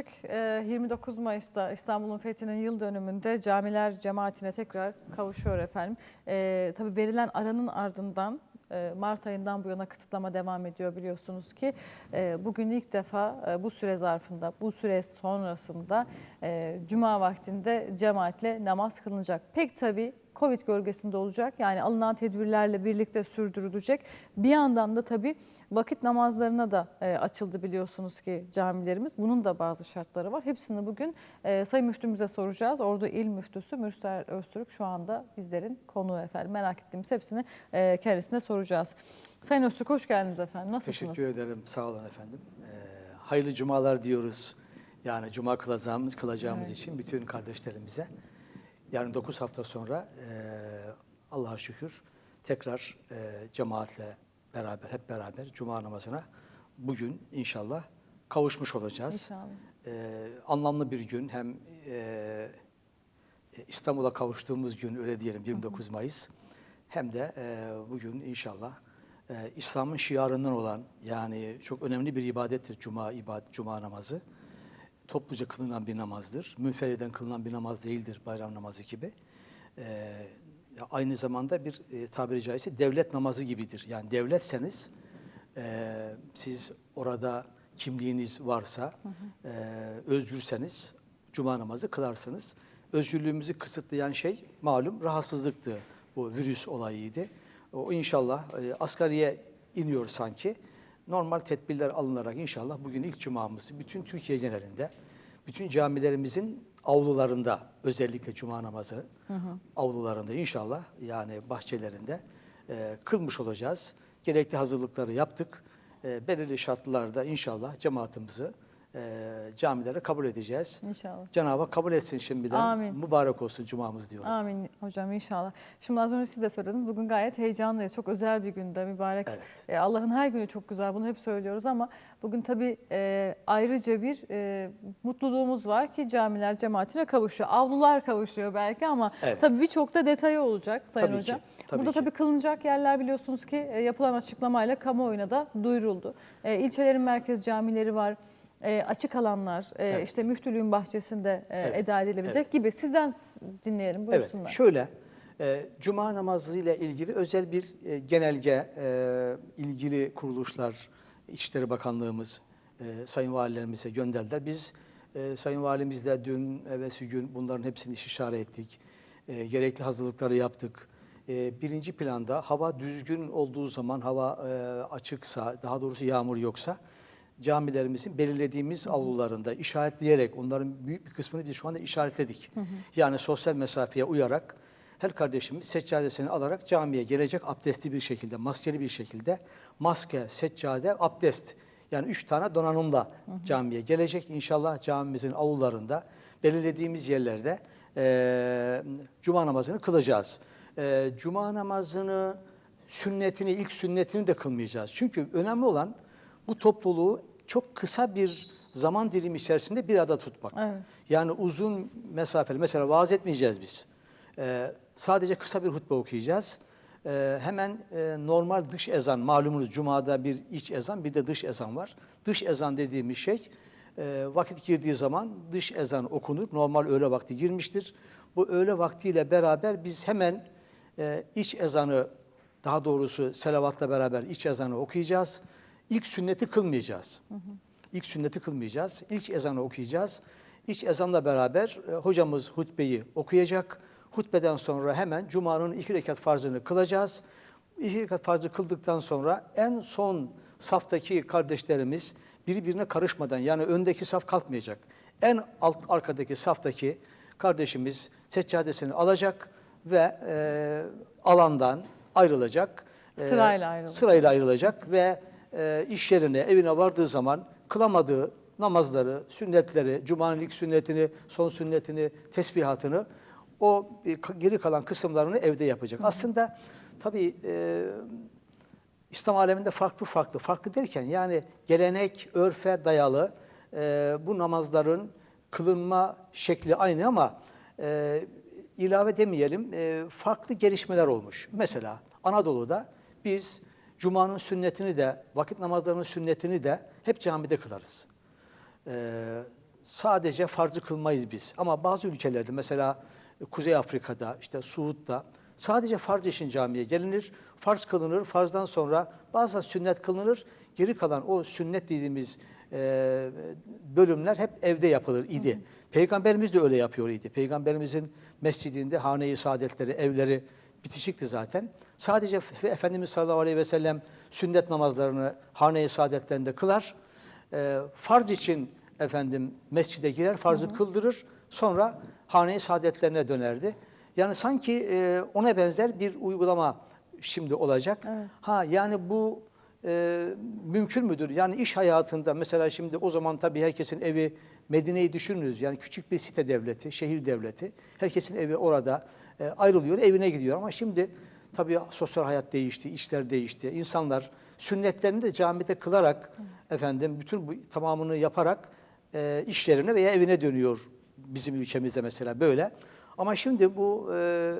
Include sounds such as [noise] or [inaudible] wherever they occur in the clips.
Demiştik. Ee, 29 Mayıs'ta İstanbul'un fethinin yıl dönümünde camiler cemaatine tekrar kavuşuyor efendim. Ee, tabii verilen aranın ardından e, Mart ayından bu yana kısıtlama devam ediyor biliyorsunuz ki. E, Bugün ilk defa e, bu süre zarfında, bu süre sonrasında e, Cuma vaktinde cemaatle namaz kılınacak. Pek tabii Covid gölgesinde olacak. Yani alınan tedbirlerle birlikte sürdürülecek. Bir yandan da tabii vakit namazlarına da e, açıldı biliyorsunuz ki camilerimiz. Bunun da bazı şartları var. Hepsini bugün e, Sayın Müftümüze soracağız. Ordu İl Müftüsü Mürsel Öztürk şu anda bizlerin konuğu efendim. Merak ettiğimiz hepsini e, kendisine soracağız. Sayın Öztürk hoş geldiniz efendim. Nasılsınız? Teşekkür ederim. Sağ olun efendim. Ee, hayırlı cumalar diyoruz. Yani cuma kılacağımız, kılacağımız Evet. için bütün kardeşlerimize. Yani 9 hafta sonra e, Allah'a şükür tekrar e, cemaatle beraber, hep beraber cuma namazına bugün inşallah kavuşmuş olacağız. İnşallah. Ee, anlamlı bir gün hem e, İstanbul'a kavuştuğumuz gün öyle diyelim 29 Mayıs hem de e, bugün inşallah e, İslam'ın şiarından olan yani çok önemli bir ibadettir cuma ibad cuma namazı. Topluca kılınan bir namazdır. Münferiden kılınan bir namaz değildir bayram namazı gibi. E, aynı zamanda bir e, tabiri caizse devlet namazı gibidir. Yani devletseniz e, siz orada kimliğiniz varsa, e, özgürseniz cuma namazı kılarsınız. Özgürlüğümüzü kısıtlayan şey malum rahatsızlıktı. Bu virüs olayıydı. O inşallah e, asgariye iniyor sanki. Normal tedbirler alınarak inşallah bugün ilk cumamız bütün Türkiye genelinde, bütün camilerimizin avlularında özellikle cuma namazı avlularında inşallah yani bahçelerinde e, kılmış olacağız. Gerekli hazırlıkları yaptık. E, belirli şartlarda inşallah cemaatimizi e, camilere kabul edeceğiz. İnşallah. Cenab-ı Hak kabul etsin şimdiden. Amin. Mübarek olsun cumamız diyorum. Amin hocam inşallah. Şimdi az önce siz de söylediniz. Bugün gayet heyecanlıyız. Çok özel bir günde mübarek. Evet. E, Allah'ın her günü çok güzel. Bunu hep söylüyoruz ama bugün tabii e, ayrıca bir e, mutluluğumuz var ki camiler cemaatine kavuşuyor. Avlular kavuşuyor belki ama Evet. tabii birçok da detayı olacak Sayın Tabii ki, Hocam. tabii Burada ki. tabii kılınacak yerler biliyorsunuz ki e, yapılan açıklamayla kamuoyuna da duyuruldu. E, ilçelerin merkez camileri var. E, açık alanlar, e, Evet. işte müftülüğün bahçesinde e, Evet, eda edilebilecek evet. gibi. Sizden dinleyelim Evet, buyursunlar. şöyle, e, Cuma namazı ile ilgili özel bir e, genelge, e, ilgili kuruluşlar, İçişleri Bakanlığımız, e, Sayın Valilerimize gönderdiler. Biz e, Sayın Valimizle dün, evvelsi gün bunların hepsini istişare ettik. E, gerekli hazırlıkları yaptık. E, birinci planda hava düzgün olduğu zaman, hava e, açıksa, daha doğrusu yağmur yoksa, camilerimizin belirlediğimiz avlularında işaretleyerek onların büyük bir kısmını biz şu anda işaretledik. Yani sosyal mesafeye uyarak her kardeşimiz seccadesini alarak camiye gelecek abdestli bir şekilde, maskeli bir şekilde maske, seccade, abdest yani üç tane donanımla camiye gelecek. İnşallah camimizin avlularında belirlediğimiz yerlerde eee cuma namazını kılacağız. Eee, cuma namazını sünnetini, ilk sünnetini de kılmayacağız. Çünkü önemli olan bu topluluğu çok kısa bir zaman dilimi içerisinde bir arada tutmak. Evet. Yani uzun mesafeli, mesela vaaz etmeyeceğiz biz. Ee, sadece kısa bir hutbe okuyacağız. Ee, hemen e, normal dış ezan, malumunuz Cuma'da bir iç ezan bir de dış ezan var. Dış ezan dediğimiz şey e, vakit girdiği zaman dış ezan okunur. Normal öğle vakti girmiştir. Bu öğle vaktiyle beraber biz hemen e, iç ezanı daha doğrusu selavatla beraber iç ezanı okuyacağız. İlk sünneti kılmayacağız. İlk sünneti kılmayacağız. İlk ezanı okuyacağız. İç ezanla beraber e, hocamız hutbeyi okuyacak. Hutbeden sonra hemen Cuma'nın iki rekat farzını kılacağız. İki rekat farzı kıldıktan sonra en son saftaki kardeşlerimiz birbirine karışmadan yani öndeki saf kalkmayacak. En alt arkadaki saftaki kardeşimiz seccadesini alacak ve e, alandan ayrılacak. E, Sırayla ayrılacak. Sırayla ayrılacak ve e, iş yerine, evine vardığı zaman kılamadığı namazları, sünnetleri, Cuma'nın ilk sünnetini, son sünnetini, tesbihatını o e, geri kalan kısımlarını evde yapacak. Aslında tabii e, İslam aleminde farklı farklı, farklı derken yani gelenek, örfe dayalı e, bu namazların kılınma şekli aynı ama e, ilave demeyelim, e, farklı gelişmeler olmuş. Mesela Anadolu'da biz Cuma'nın sünnetini de, vakit namazlarının sünnetini de hep camide kılarız. e, sadece farzı kılmayız biz. Ama bazı ülkelerde mesela Kuzey Afrika'da, işte Suud'da sadece farz için camiye gelinir. Farz kılınır. Farzdan sonra bazı sünnet kılınır. Geri kalan o sünnet dediğimiz e, bölümler hep evde yapılır idi. Peygamberimiz de öyle yapıyor idi. Peygamberimizin mescidinde hane-i saadetleri, evleri bitişikti zaten. Sadece Efe- Efendimiz sallallahu aleyhi ve sellem sünnet namazlarını hane-i saadetlerinde kılar. E, farz için efendim mescide girer, farzı kıldırır. Sonra hane-i saadetlerine dönerdi. Yani sanki e, ona benzer bir uygulama şimdi olacak. Ha yani bu e, mümkün müdür? Yani iş hayatında mesela şimdi o zaman tabii herkesin evi Medine'yi düşünürüz. Yani küçük bir site devleti, şehir devleti. Herkesin evi orada ayrılıyor, evine gidiyor. Ama şimdi tabii sosyal hayat değişti, işler değişti. İnsanlar sünnetlerini de camide kılarak efendim bütün bu tamamını yaparak e, işlerine veya evine dönüyor bizim ülkemizde mesela böyle. Ama şimdi bu e,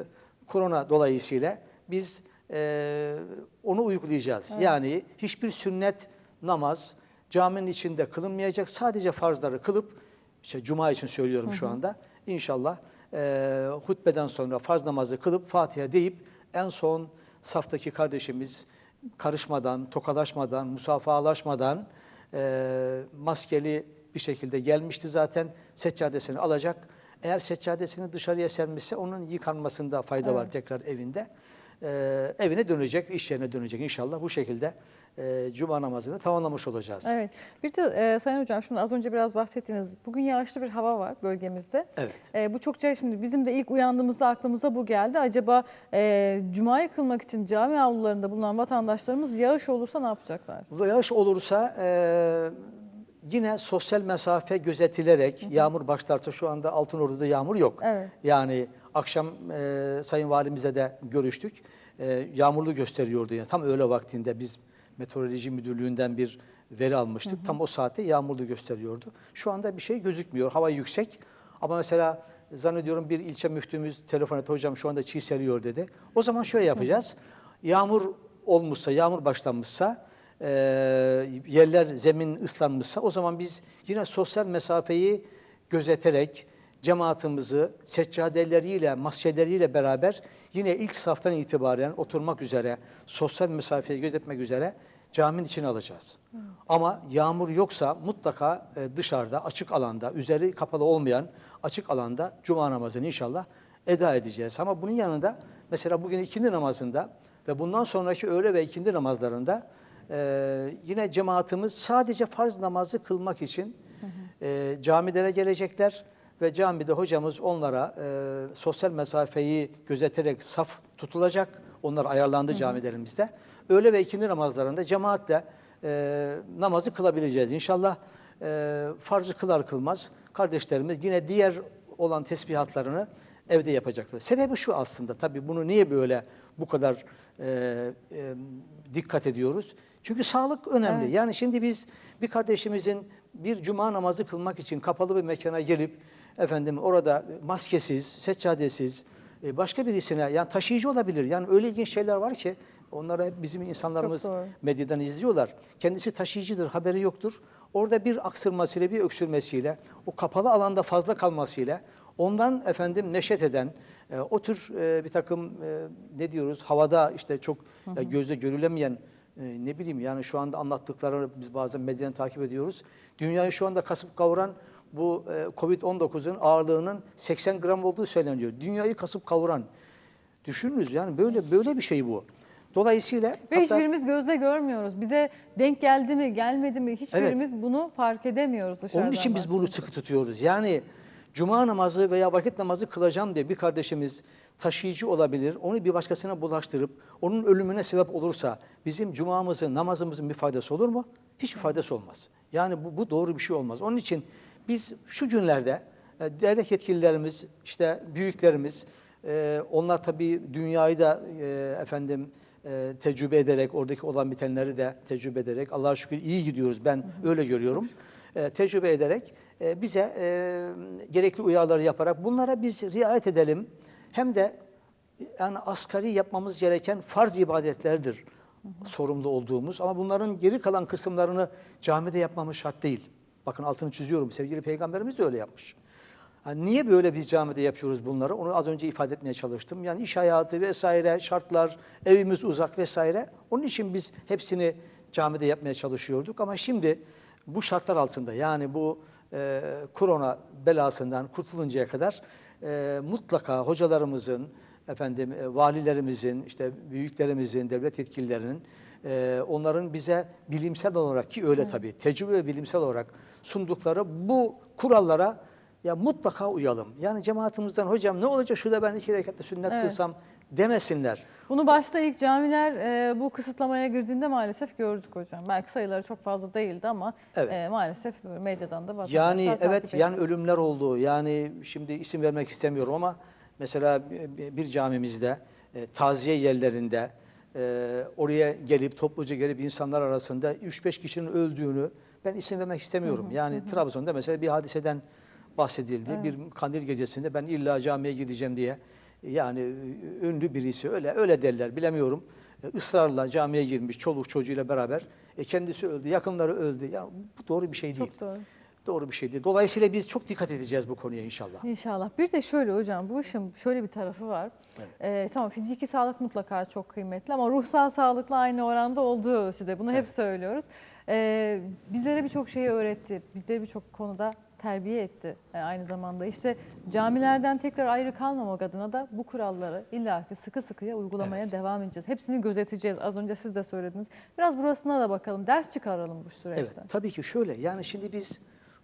korona dolayısıyla biz e, onu uygulayacağız. Yani hiçbir sünnet namaz caminin içinde kılınmayacak. Sadece farzları kılıp, işte cuma için söylüyorum şu anda. İnşallah e, hutbeden sonra farz namazı kılıp Fatiha deyip en son saftaki kardeşimiz karışmadan, tokalaşmadan, musafahalaşmadan e, maskeli bir şekilde gelmişti zaten. Seccadesini alacak. Eğer seccadesini dışarıya sermişse onun yıkanmasında fayda var tekrar evinde. E, evine dönecek, iş yerine dönecek inşallah. Bu şekilde e, cuma namazını tamamlamış olacağız. Evet. Bir de e, Sayın Hocam şimdi az önce biraz bahsettiğiniz bugün yağışlı bir hava var bölgemizde. Evet. E, bu çokça şimdi bizim de ilk uyandığımızda aklımıza bu geldi. Acaba e, Cuma'yı kılmak için cami avlularında bulunan vatandaşlarımız yağış olursa ne yapacaklar? Yağış olursa e, yine sosyal mesafe gözetilerek yağmur başlarsa şu anda Altınordu'da yağmur yok. Evet. Yani akşam e, Sayın Valimizle de görüştük. E, yağmurlu gösteriyordu. Yani tam öğle vaktinde biz Meteoroloji Müdürlüğü'nden bir veri almıştık. Tam o saatte yağmurlu gösteriyordu. Şu anda bir şey gözükmüyor. Hava yüksek. Ama mesela zannediyorum bir ilçe müftümüz telefon etti. Hocam şu anda çiğ seriyor dedi. O zaman şöyle yapacağız. Yağmur olmuşsa, yağmur başlamışsa, e, yerler, zemin ıslanmışsa o zaman biz yine sosyal mesafeyi gözeterek cemaatimizi seccadeleriyle, maskeleriyle beraber yine ilk saftan itibaren oturmak üzere, sosyal mesafeyi gözetmek üzere caminin içine alacağız. Ama yağmur yoksa mutlaka e, dışarıda, açık alanda, üzeri kapalı olmayan açık alanda cuma namazını inşallah eda edeceğiz. Ama bunun yanında mesela bugün ikindi namazında ve bundan sonraki öğle ve ikindi namazlarında e, yine cemaatimiz sadece farz namazı kılmak için e, camilere gelecekler ve camide hocamız onlara e, sosyal mesafeyi gözeterek saf tutulacak. Onlar ayarlandı camilerimizde. Öğle ve ikindi namazlarında cemaatle e, namazı kılabileceğiz. İnşallah e, farzı kılar kılmaz kardeşlerimiz yine diğer olan tesbihatlarını evde yapacaklar. Sebebi şu aslında tabii bunu niye böyle bu kadar e, e, dikkat ediyoruz? Çünkü sağlık önemli. Evet. Yani şimdi biz bir kardeşimizin bir cuma namazı kılmak için kapalı bir mekana gelip efendim orada maskesiz, seccadesiz e, başka birisine yani taşıyıcı olabilir. Yani öyle ilginç şeyler var ki onları hep bizim insanlarımız medyadan izliyorlar. Kendisi taşıyıcıdır, haberi yoktur. Orada bir aksırmasıyla, bir öksürmesiyle, o kapalı alanda fazla kalmasıyla ondan efendim neşet eden, e, o tür e, bir takım e, ne diyoruz havada işte çok e, gözle görülemeyen e, ne bileyim yani şu anda anlattıkları biz bazen medyadan takip ediyoruz. Dünyayı şu anda kasıp kavuran bu e, Covid-19'un ağırlığının 80 gram olduğu söyleniyor. Dünyayı kasıp kavuran. Düşününüz yani böyle böyle bir şey bu. Dolayısıyla Ve hatta- hiçbirimiz gözle görmüyoruz. Bize denk geldi mi, gelmedi mi hiçbirimiz bunu fark edemiyoruz dışarıdan. Onun için biz bunu sıkı tutuyoruz. Yani cuma namazı veya vakit namazı kılacağım diye bir kardeşimiz taşıyıcı olabilir. Onu bir başkasına bulaştırıp onun ölümüne sebep olursa bizim cumamızın, namazımızın bir faydası olur mu? Hiçbir faydası olmaz. Yani bu, bu doğru bir şey olmaz. Onun için biz şu günlerde e, devlet yetkililerimiz, işte büyüklerimiz, e, onlar tabii dünyayı da e, efendim e, tecrübe ederek, oradaki olan bitenleri de tecrübe ederek, Allah'a şükür iyi gidiyoruz. Ben öyle görüyorum. E, tecrübe ederek e, bize e, gerekli uyarıları yaparak bunlara biz riayet edelim. Hem de yani asgari yapmamız gereken farz ibadetlerdir sorumlu olduğumuz. Ama bunların geri kalan kısımlarını camide yapmamız şart değil. Bakın altını çiziyorum. Sevgili Peygamberimiz de öyle yapmış. Yani niye böyle biz camide yapıyoruz bunları? Onu az önce ifade etmeye çalıştım. Yani iş hayatı vesaire, şartlar, evimiz uzak vesaire. Onun için biz hepsini camide yapmaya çalışıyorduk. Ama şimdi bu şartlar altında yani bu e, korona belasından kurtuluncaya kadar e, mutlaka hocalarımızın, efendim e, valilerimizin, işte büyüklerimizin, devlet yetkililerinin e, onların bize bilimsel olarak ki öyle tabii tecrübe ve bilimsel olarak sundukları bu kurallara ya mutlaka uyalım. Yani cemaatimizden hocam ne olacak şurada ben iki rekatta sünnet Evet. kılsam demesinler. Bunu başta ilk camiler e, bu kısıtlamaya girdiğinde maalesef gördük hocam. Belki sayıları çok fazla değildi ama Evet. e, maalesef medyadan da Yani evet yani ölümler oldu. Yani şimdi isim vermek istemiyorum ama mesela bir- camimizde e, taziye yerlerinde e, oraya gelip topluca gelip insanlar arasında 3-5 kişinin öldüğünü ben isim vermek istemiyorum. yani Trabzon'da mesela bir hadiseden bahsedildi. Bir kandil gecesinde ben illa camiye gideceğim diye yani e, ünlü birisi öyle öyle derler bilemiyorum. E, ısrarla camiye girmiş çoluk çocuğuyla beraber. E, kendisi öldü, yakınları öldü. Ya bu doğru bir şey değil. Çok doğru. Doğru bir şey değil. Dolayısıyla biz çok dikkat edeceğiz bu konuya inşallah. İnşallah. Bir de şöyle hocam bu işin şöyle bir tarafı var. Ee, tamam fiziki sağlık mutlaka çok kıymetli ama ruhsal sağlıkla aynı oranda olduğu ölçüde. Bunu hep Evet. söylüyoruz. Ee, bizlere birçok şeyi öğretti. Bizleri birçok konuda terbiye etti e, aynı zamanda. İşte camilerden tekrar ayrı kalmamak adına da bu kuralları illaki sıkı sıkıya uygulamaya Evet. devam edeceğiz. Hepsini gözeteceğiz. Az önce siz de söylediniz. Biraz burasına da bakalım. Ders çıkaralım bu Evet, süreçten. tabii ki şöyle. Yani şimdi biz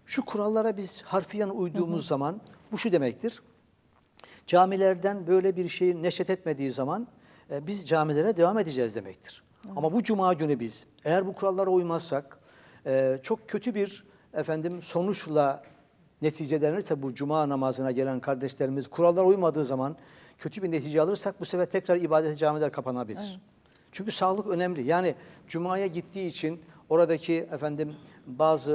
şu kurallara biz harfiyen uyduğumuz zaman bu şu demektir. Camilerden böyle bir şeyin neşet etmediği zaman e, biz camilere devam edeceğiz demektir. Ama bu cuma günü biz eğer bu kurallara uymazsak e, çok kötü bir efendim sonuçla neticelenirse bu cuma namazına gelen kardeşlerimiz kurallara uymadığı zaman kötü bir netice alırsak bu sefer tekrar ibadete camiler kapanabilir. Çünkü sağlık önemli. Yani cumaya gittiği için oradaki efendim bazı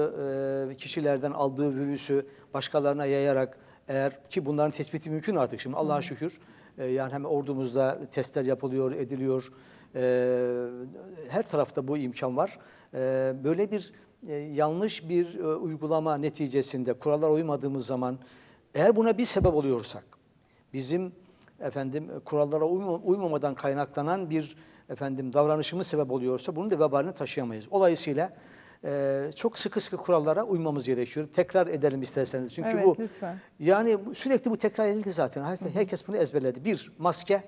e, kişilerden aldığı virüsü başkalarına yayarak eğer ki bunların tespiti mümkün artık şimdi Allah'a şükür e, yani hem ordumuzda testler yapılıyor, ediliyor. E, her tarafta bu imkan var. E, böyle bir e, yanlış bir e, uygulama neticesinde kurallara uymadığımız zaman eğer buna bir sebep oluyorsak bizim efendim kurallara uyma- uymamadan kaynaklanan bir efendim davranışımız sebep oluyorsa bunun da vebalini taşıyamayız. Dolayısıyla e, çok sıkı sıkı kurallara uymamız gerekiyor. Tekrar edelim isterseniz. Çünkü Evet, bu lütfen. yani sürekli bu tekrar edildi zaten. Herkes, herkes bunu ezberledi. Bir, maske.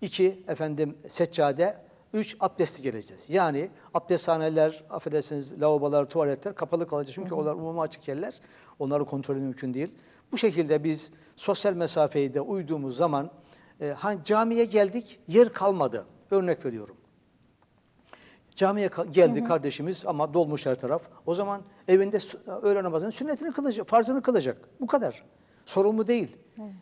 iki efendim seccade. Üç, abdesti geleceğiz. Yani abdesthaneler, affedersiniz lavabolar, tuvaletler kapalı kalacak. Çünkü onlar umuma açık yerler. Onları kontrolü mümkün değil. Bu şekilde biz sosyal mesafeyi de uyduğumuz zaman e, hani camiye geldik, yer kalmadı. Örnek veriyorum. Camiye geldi kardeşimiz ama dolmuş her taraf. O zaman evinde öğle namazının sünnetini kılacak, farzını kılacak. Bu kadar. Sorumlu değil.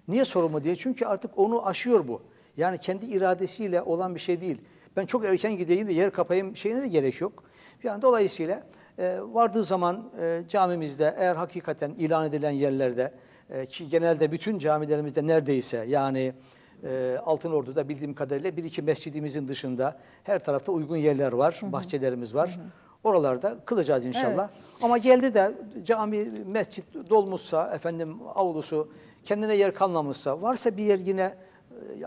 Niye sorumlu değil? Çünkü artık onu aşıyor bu. Yani kendi iradesiyle olan bir şey değil. Ben çok erken gideyim de yer kapayım şeyine de gerek yok. Yani dolayısıyla e, vardığı zaman e, camimizde eğer hakikaten ilan edilen yerlerde e, ki genelde bütün camilerimizde neredeyse yani e, Altınordu'da bildiğim kadarıyla bir iki mescidimizin dışında her tarafta uygun yerler var, bahçelerimiz var. Oralarda kılacağız inşallah. Ama geldi de cami, mescit dolmuşsa, efendim avlusu kendine yer kalmamışsa, varsa bir yer yine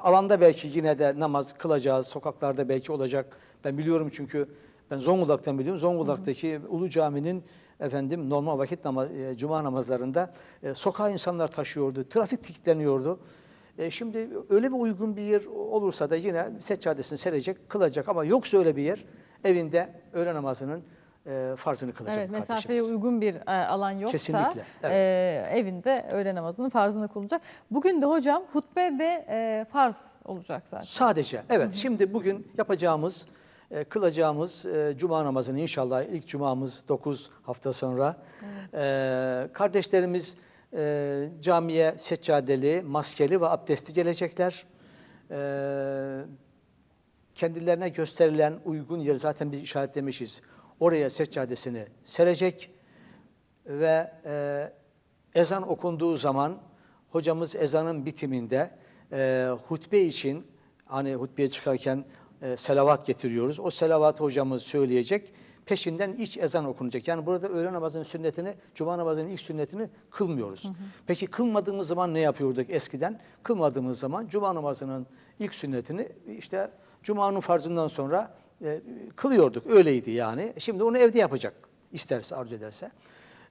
alanda belki yine de namaz kılacağız, sokaklarda belki olacak. Ben biliyorum çünkü ben Zonguldak'tan biliyorum. Zonguldak'taki Ulu Cami'nin efendim normal vakit namaz, e, cuma namazlarında e, sokağa insanlar taşıyordu, trafik kilitleniyordu. E, şimdi öyle bir uygun bir yer olursa da yine seccadesini serecek, kılacak ama yoksa öyle bir yer evinde öğle namazının e, farzını kılacak Evet, mesafeye kardeşimiz. uygun bir e, alan yoksa Kesinlikle, evet. e, evinde öğle namazının farzını kılacak. Bugün de hocam hutbe ve e, farz olacak zaten. Sadece evet şimdi bugün yapacağımız, e, kılacağımız e, cuma namazını inşallah ilk cumamız 9 hafta sonra. E, kardeşlerimiz e, camiye seccadeli, maskeli ve abdestli gelecekler. E, kendilerine gösterilen uygun yeri zaten biz işaretlemişiz. Oraya seccadesini serecek ve e, ezan okunduğu zaman hocamız ezanın bitiminde e, hutbe için hani hutbeye çıkarken e, selavat getiriyoruz. O selavatı hocamız söyleyecek. peşinden iç ezan okunacak. Yani burada öğle namazının sünnetini, cuma namazının ilk sünnetini kılmıyoruz. Peki kılmadığımız zaman ne yapıyorduk eskiden? Kılmadığımız zaman cuma namazının ilk sünnetini işte cumanın farzından sonra e, kılıyorduk. Öyleydi yani. Şimdi onu evde yapacak isterse, arzu ederse.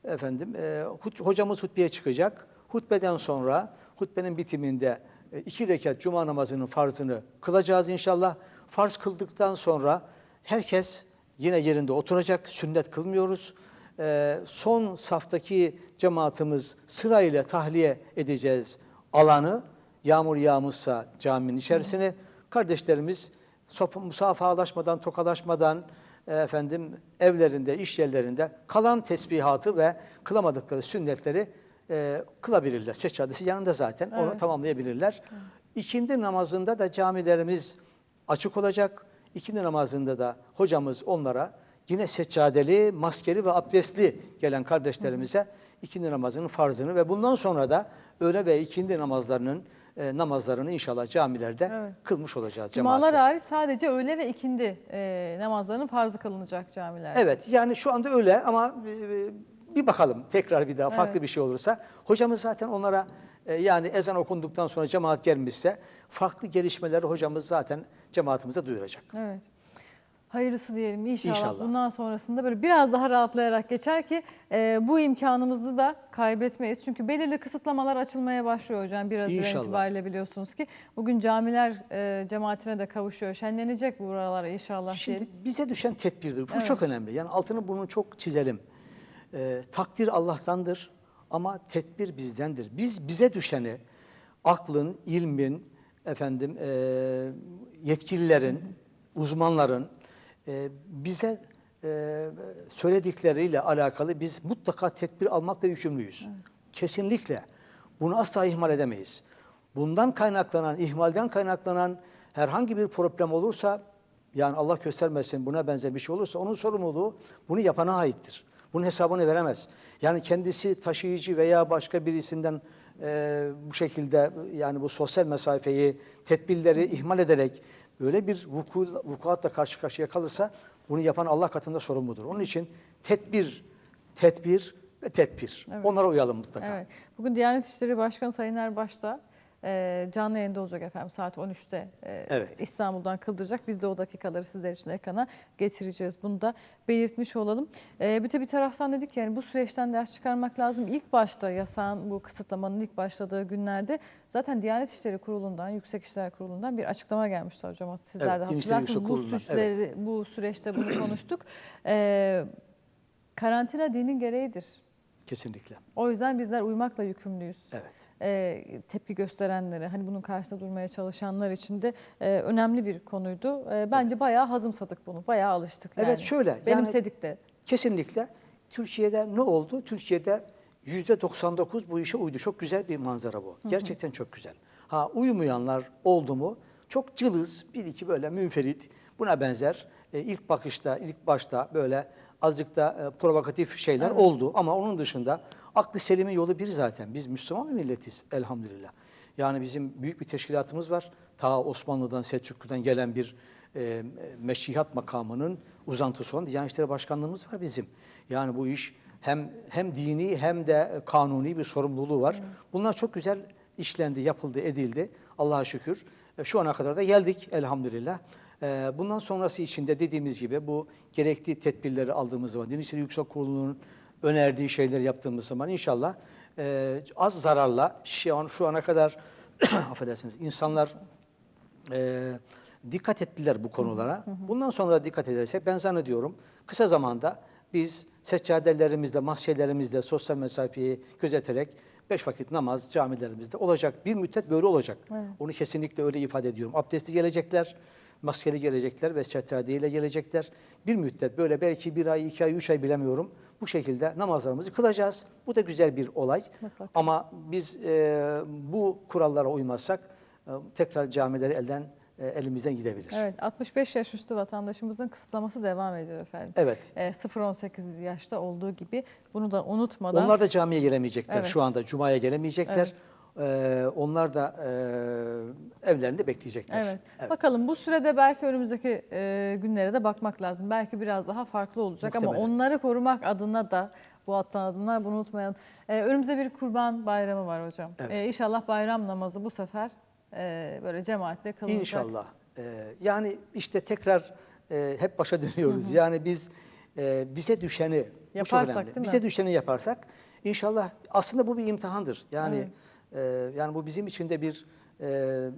Efendim, e, hocamız hutbeye çıkacak. Hutbeden sonra, hutbenin bitiminde e, iki rekat cuma namazının farzını kılacağız inşallah. Farz kıldıktan sonra herkes yine yerinde oturacak. Sünnet kılmıyoruz. E, son saftaki cemaatimiz sırayla tahliye edeceğiz alanı. Yağmur yağmışsa caminin içerisine. Kardeşlerimiz musafahalaşmadan, tokalaşmadan, e, efendim evlerinde, iş yerlerinde kalan tesbihatı ve kılamadıkları sünnetleri e, kılabilirler. Seccadesi yanında zaten onu Evet. tamamlayabilirler. İkindi namazında da camilerimiz açık olacak. İkindi namazında da hocamız onlara yine seccadeli, maskeli ve abdestli gelen kardeşlerimize ikindi namazının farzını ve bundan sonra da öğle ve ikindi namazlarının e, namazlarını inşallah camilerde Evet. kılmış olacağız. Cumalar hariç sadece öğle ve ikindi e, namazlarının farzı kılınacak camilerde. Evet yani şu anda öyle ama e, bir bakalım tekrar bir daha farklı Evet. bir şey olursa. Hocamız zaten onlara e, yani ezan okunduktan sonra cemaat gelmişse farklı gelişmeleri hocamız zaten cemaatimize duyuracak. Evet. Hayırlısı diyelim inşallah. İnşallah. Bundan sonrasında böyle biraz daha rahatlayarak geçer ki e, bu imkanımızı da kaybetmeyiz. Çünkü belirli kısıtlamalar açılmaya başlıyor hocam. Biraz İnşallah. itibariyle biliyorsunuz ki. Bugün camiler e, cemaatine de kavuşuyor. Şenlenecek buralar inşallah Şimdi diyelim. bize düşen tedbirdir. Bu Evet. çok önemli. Yani altını bunu çok çizelim. Ee, takdir Allah'tandır ama tedbir bizdendir. Biz bize düşeni aklın, ilmin, efendim e, yetkililerin, uzmanların e, bize e, söyledikleriyle alakalı biz mutlaka tedbir almakla yükümlüyüz. Kesinlikle. Bunu asla ihmal edemeyiz. Bundan kaynaklanan, ihmalden kaynaklanan herhangi bir problem olursa yani Allah göstermesin buna benzer bir şey olursa onun sorumluluğu bunu yapana aittir. Bunun hesabını veremez. Yani kendisi taşıyıcı veya başka birisinden e, bu şekilde yani bu sosyal mesafeyi, tedbirleri ihmal ederek böyle bir vuku, vukuatla karşı karşıya kalırsa bunu yapan Allah katında sorumludur. Onun için tedbir, tedbir ve tedbir. Evet. Onlara uyalım mutlaka. Evet. Bugün Diyanet İşleri Başkanı Sayın Erbaş'ta e, canlı yayında olacak efendim saat 13'te e, Evet. İstanbul'dan kıldıracak. Biz de o dakikaları sizler için ekrana getireceğiz. Bunu da belirtmiş olalım. E, bir de bir taraftan dedik yani bu süreçten ders çıkarmak lazım. İlk başta yasağın bu kısıtlamanın ilk başladığı günlerde zaten Diyanet İşleri Kurulu'ndan, Yüksek İşler Kurulu'ndan bir açıklama gelmişti hocam. Sizler Evet, de hatırlarsınız. Bu, süreçleri, bu süreçte bunu konuştuk. E, karantina dinin gereğidir. Kesinlikle. O yüzden bizler uymakla yükümlüyüz. Evet. Ee, tepki gösterenlere, hani bunun karşısında durmaya çalışanlar için de e, önemli bir konuydu. E, bence bayağı hazımsadık bunu, bayağı alıştık. Evet, yani. şöyle, yani- Benimsedik de. Kesinlikle. Türkiye'de ne oldu? Türkiye'de yüzde 99 bu işe uydu. Çok güzel bir manzara bu. Gerçekten çok güzel. Ha uyumayanlar oldu mu? Çok cılız, bir iki böyle münferit, buna benzer e, ilk bakışta, ilk başta böyle azıcık da e, provokatif şeyler oldu. Ama onun dışında aklı selimin yolu bir zaten. Biz Müslüman bir milletiz elhamdülillah. Yani bizim büyük bir teşkilatımız var. Ta Osmanlı'dan, Selçuklu'dan gelen bir e, meşihat makamının uzantısı olan Diyanet İşleri Başkanlığımız var bizim. Yani bu iş hem hem dini hem de kanuni bir sorumluluğu var. Bunlar çok güzel işlendi, yapıldı, edildi. Allah'a şükür. E, Şu ana kadar da geldik elhamdülillah. E, Bundan sonrası için de dediğimiz gibi bu gerekli tedbirleri aldığımız zaman, Din İşleri Yüksek Kurulu'nun önerdiği şeyleri yaptığımız zaman inşallah e, az zararla şu, an, şu ana kadar [clears throat] affedersiniz insanlar e, dikkat ettiler bu konulara. Bundan sonra da dikkat edersek ben zannediyorum kısa zamanda biz seccadelerimizde, mahşerlerimizde sosyal mesafeyi gözeterek beş vakit namaz camilerimizde olacak. Bir müddet böyle olacak. Onu kesinlikle öyle ifade ediyorum. Abdestli gelecekler, maskeli gelecekler ve seccadiyle gelecekler. Bir müddet böyle belki bir ay, iki ay, üç ay bilemiyorum. Bu şekilde namazlarımızı kılacağız. Bu da güzel bir olay. Mutlaka. Ama biz e, bu kurallara uymazsak e, tekrar camileri elden e, elimizden gidebilir. Evet, 65 yaş üstü vatandaşımızın kısıtlaması devam ediyor efendim. Evet. E, 0-18 yaşta olduğu gibi bunu da unutmadan. Onlar da camiye gelemeyecekler. Evet. Şu anda cumaya gelemeyecekler. E, onlar da e, evlerinde bekleyecekler. Evet. Bakalım bu sürede belki önümüzdeki e, günlere de bakmak lazım. Belki biraz daha farklı olacak ama Muhtemelen. onları korumak adına da bu attan adımlar bunu unutmayalım. E, önümüzde bir kurban bayramı var hocam. Evet. E, inşallah bayram namazı bu sefer e, böyle cemaatle kılınacak. İnşallah. Ee, yani işte tekrar e, hep başa dönüyoruz. Yani biz e, bize düşeni bu çok Yaparsak, önemli. Bize düşeni yaparsak inşallah aslında bu bir imtihandır. Yani e, yani bu bizim için de bir e,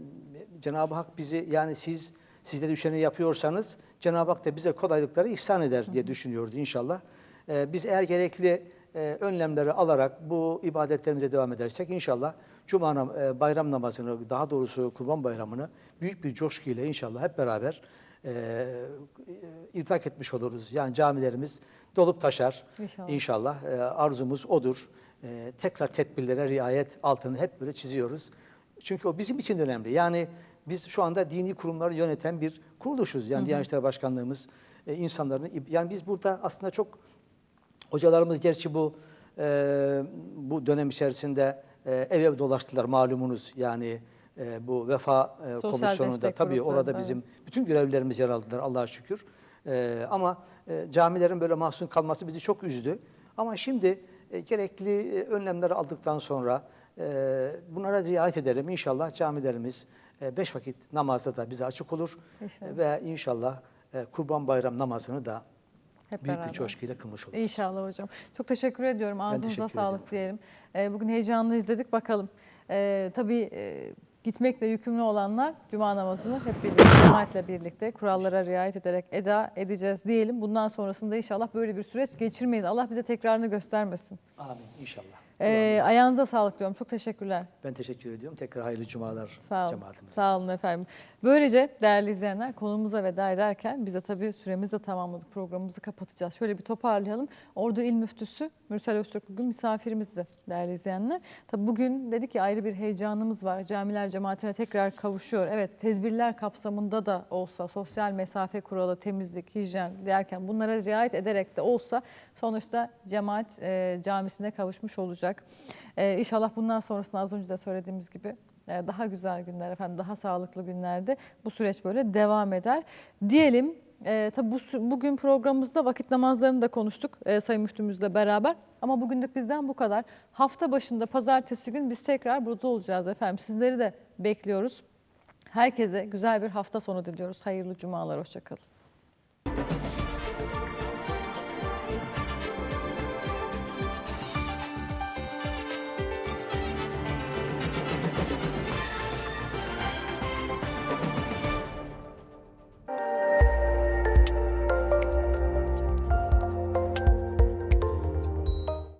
Cenab-ı Hak bizi yani siz sizde düşeni yapıyorsanız Cenab-ı Hak da bize kolaylıkları ihsan eder diye düşünüyoruz inşallah. E, biz eğer gerekli e, önlemleri alarak bu ibadetlerimize devam edersek inşallah Cuma e, bayram namazını daha doğrusu Kurban Bayramı'nı büyük bir coşkuyla inşallah hep beraber e, idrak etmiş oluruz. Yani camilerimiz dolup taşar İnşallah. inşallah. E, arzumuz odur. E, tekrar tedbirlere riayet altını hep böyle çiziyoruz. Çünkü o bizim için önemli. Yani biz şu anda dini kurumları yöneten bir kuruluşuz. Yani Diyanet İşleri Başkanlığımız e, insanların yani biz burada aslında çok Hocalarımız gerçi bu e, bu dönem içerisinde e, ev ev dolaştılar malumunuz. Yani e, bu vefa e, Sosyal komisyonunda tabii gruplarında, orada bizim bütün görevlilerimiz yer aldılar Allah'a şükür. E, ama e, camilerin böyle mahzun kalması bizi çok üzdü. Ama şimdi e, gerekli e, önlemleri aldıktan sonra e, bunlara riayet edelim. İnşallah camilerimiz e, beş vakit namazda da bize açık olur. İnşallah. Ve inşallah e, Kurban Bayram namazını da Hep büyük beraber. bir coşkuyla kılmış oluruz. İnşallah hocam. Çok teşekkür ediyorum. Ağzınıza teşekkür sağlık diyelim. Ee, bugün heyecanlı izledik. Bakalım. Ee, tabii gitmekle yükümlü olanlar cuma namazını hep birlikte, cemaatle birlikte kurallara riayet ederek eda edeceğiz diyelim. Bundan sonrasında inşallah böyle bir süreç geçirmeyiz. Allah bize tekrarını göstermesin. Amin inşallah. Ee, ayağınıza sağlık diyorum. Çok teşekkürler. Ben teşekkür ediyorum. Tekrar hayırlı cumalar Sağ olun. cemaatimize. Sağ olun efendim. Böylece değerli izleyenler konumuza veda ederken biz de tabii süremizi de tamamladık. Programımızı kapatacağız. Şöyle bir toparlayalım. Ordu İl Müftüsü Mürsel Öztürk bugün misafirimizdi değerli izleyenler. Tabii bugün dedik ki ayrı bir heyecanımız var. Camiler cemaatine tekrar kavuşuyor. Evet tedbirler kapsamında da olsa sosyal mesafe kuralı, temizlik, hijyen derken bunlara riayet ederek de olsa sonuçta cemaat e, camisine kavuşmuş olacak. E, inşallah bundan sonrasında az önce de söylediğimiz gibi e, daha güzel günler efendim, daha sağlıklı günlerde bu süreç böyle devam eder. Diyelim e, tabii bu, bugün programımızda vakit namazlarını da konuştuk e, Sayın Müftümüzle beraber. Ama bugünlük bizden bu kadar. Hafta başında pazartesi gün biz tekrar burada olacağız efendim. Sizleri de bekliyoruz. Herkese güzel bir hafta sonu diliyoruz. Hayırlı cumalar, hoşçakalın.